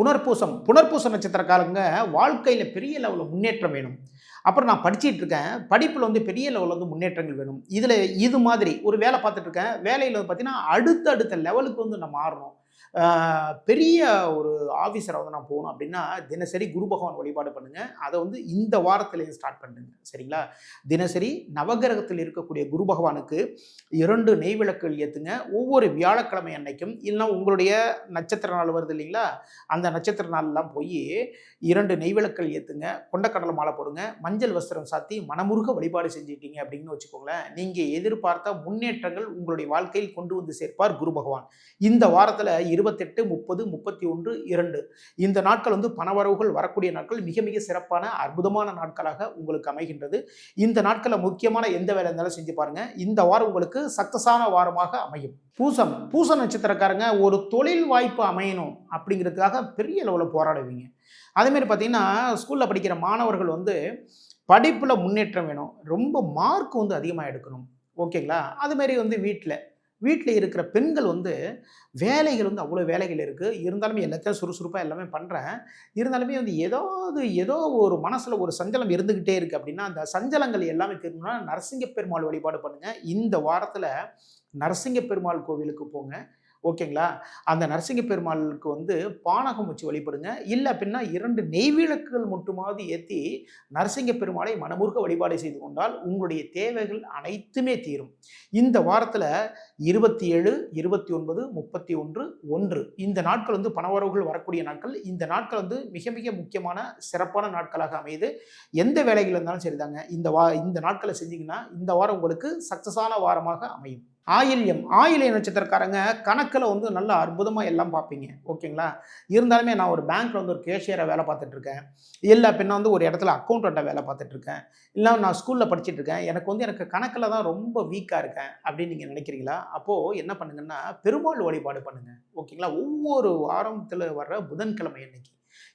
புனர்பூசம் புனர்பூச நட்சத்திரக்காரங்க வாழ்க்கையில் பெரிய லெவலில் முன்னேற்றம் வேணும். அப்புறம் நான் படிச்சுட்டு இருக்கேன். படிப்பில் வந்து பெரிய லெவலில் வந்து முன்னேற்றங்கள் வேணும். இதில் இது மாதிரி ஒரு வேலை பார்த்துட்டு இருக்கேன். வேலையில் வந்து பார்த்தீங்கன்னா அடுத்த அடுத்த லெவலுக்கு வந்து நம்ம மாறணும். பெரிய ஒரு ஆஃபீஸரை வந்து நான் போகணும் அப்படின்னா தினசரி குரு பகவான் வழிபாடு பண்ணுங்கள் அதை வந்து இந்த வாரத்துலேயும் ஸ்டார்ட் பண்ணுங்க. சரிங்களா? தினசரி நவகிரகத்தில் இருக்கக்கூடிய குரு பகவானுக்கு இரண்டு நெய்விளக்குகள் ஏற்றுங்க ஒவ்வொரு வியாழக்கிழமை அன்னைக்கும் இல்லைன்னா உங்களுடைய நட்சத்திர நாள் வருது இல்லைங்களா? அந்த நட்சத்திர நாள்லாம் போய் இரண்டு நெய்விளக்குகள் ஏற்றுங்க கொண்டக்கடலை மாலை போடுங்க. மஞ்சள் வஸ்திரம் சாத்தி மனமுருக வழிபாடு செஞ்சுட்டீங்க அப்படின்னு வச்சுக்கோங்களேன். நீங்கள் எதிர்பார்த்த முன்னேற்றங்கள் உங்களுடைய வாழ்க்கையில் கொண்டு வந்து சேர்ப்பார் குரு பகவான். இந்த வாரத்தில் இருபத்தெட்டு முப்பது முப்பத்தி ஒன்று இரண்டு. இந்த நாட்கள் வந்து பணவரவுகள் வரக்கூடிய நாட்கள் மிக மிக சிறப்பான அற்புதமான நாட்களாக உங்களுக்கு அமைகின்றது. இந்த நாட்களில் முக்கியமான எந்த வேலை இருந்தாலும் செஞ்சு பாருங்கள் இந்த வாரம் உங்களுக்கு சக்சஸான வாரமாக அமையும். பூசம் பூச நட்சத்திரக்காரங்க ஒரு தொழில் வாய்ப்பு அமையணும் அப்படிங்கிறதுக்காக பெரிய லெவலில் போராடுவீங்க. அதேமாரி பார்த்தீங்கன்னா ஸ்கூலில் படிக்கிற மாணவர்கள் வந்து படிப்பில் முன்னேற்றம் வேணும். ரொம்ப மார்க் வந்து அதிகமாக எடுக்கணும். ஓகேங்களா? அதுமாரி வந்து வீட்டில் வீட்டில் இருக்கிற பெண்கள் வந்து வேலைகள் வந்து அவ்வளோ வேலைகள் இருக்குது இருந்தாலுமே எல்லாத்தையும் சுறுசுறுப்பாக எல்லாமே பண்ணுறேன் இருந்தாலுமே வந்து ஏதாவது ஏதோ ஒரு மனசில் ஒரு சஞ்சலம் இருந்துக்கிட்டே இருக்குது அப்படின்னா அந்த சஞ்சலங்கள் எல்லாமே தீரணும்னா நரசிங்க பெருமாள் வழிபாடு பண்ணுங்கள் இந்த வாரத்தில் நரசிங்க பெருமாள் கோவிலுக்கு போங்க. ஓகேங்களா? அந்த நரசிங்க பெருமாளுக்கு வந்து பானகம் வச்சு வழிபடுங்க. இல்லை அப்படின்னா இரண்டு நெய்விளக்குகள் மட்டுமாவது ஏற்றி நரசிங்க பெருமாளை மனமுருக வழிபாடு செய்து கொண்டால் உங்களுடைய தேவைகள் அனைத்துமே தீரும். இந்த வாரத்தில் இருபத்தி ஏழு இருபத்தி ஒன்பது முப்பத்தி ஒன்று. ஒன்று இந்த நாட்கள் வந்து பணவரவுகள் வரக்கூடிய நாட்கள். இந்த நாட்கள் வந்து மிக மிக முக்கியமான சிறப்பான நாட்களாக அமையுது. எந்த வேலைகள் இருந்தாலும் சரிதாங்க. இந்த வா இந்த நாட்களை செஞ்சிங்கன்னா இந்த வாரம் உங்களுக்கு சக்ஸஸான வாரமாக அமையும். ஆயில்யம். ஆயிலிய நட்சத்திரக்காரங்க கணக்கில் வந்து நல்ல அற்புதமாக எல்லாம் பார்ப்பீங்க. ஓகேங்களா? இருந்தாலுமே நான் ஒரு பேங்க்கில் வந்து ஒரு கேஷியரை வேலை பார்த்துட்ருக்கேன் இல்லை பின்ன வந்து ஒரு இடத்துல அக்கௌண்டண்ட்டை வேலை பார்த்துட்ருக்கேன் இல்லை நான் ஸ்கூலில் படிச்சுட்டு இருக்கேன். எனக்கு வந்து எனக்கு கணக்கில் தான் ரொம்ப வீக்காக இருக்கேன் அப்படின்னு நீங்கள் நினைக்கிறீங்களா? அப்போது என்ன பண்ணுங்கன்னா பெருமாள் வழிபாடு பண்ணுங்கள் ஓகேங்களா? ஒவ்வொரு வாரத்தில் வர்ற புதன்கிழமை அன்னைக்கு.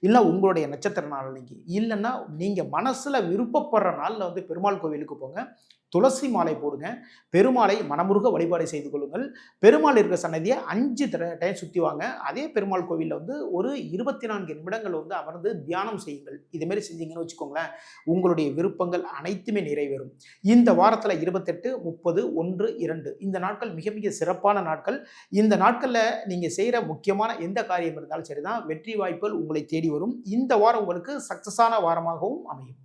இல்லை உங்களுடைய நட்சத்திர நாள் அன்னைக்கு. இல்லைன்னா நீங்கள் மனசில் விருப்பப்படுற நாளில் வந்து பெருமாள் கோவிலுக்கு போங்க. துளசி மாலை போடுங்க. பெருமாளை மனமுருக வழிபாடு செய்து கொள்ளுங்கள். பெருமாள் இருக்கிற சன்னதியை அஞ்சு டைம் சுற்றி வாங்க. அதே பெருமாள் கோவிலில் வந்து ஒரு இருபத்தி நான்கு நிமிடங்கள் வந்து அமர்ந்து தியானம் செய்யுங்கள். இதுமாரி செஞ்சீங்கன்னு வச்சுக்கோங்களேன் உங்களுடைய விருப்பங்கள் அனைத்துமே நிறைவேறும். இந்த வாரத்தில் இருபத்தெட்டு முப்பது ஒன்று இரண்டு. இந்த நாட்கள் மிக மிக சிறப்பான நாட்கள். இந்த நாட்களில் நீங்கள் செய்கிற முக்கியமான எந்த காரியம் இருந்தாலும் சரிதான். வெற்றி வாய்ப்புகள் உங்களை தேடி வரும். இந்த வாரம் உங்களுக்கு சக்ஸஸான வாரமாகவும் அமையும்.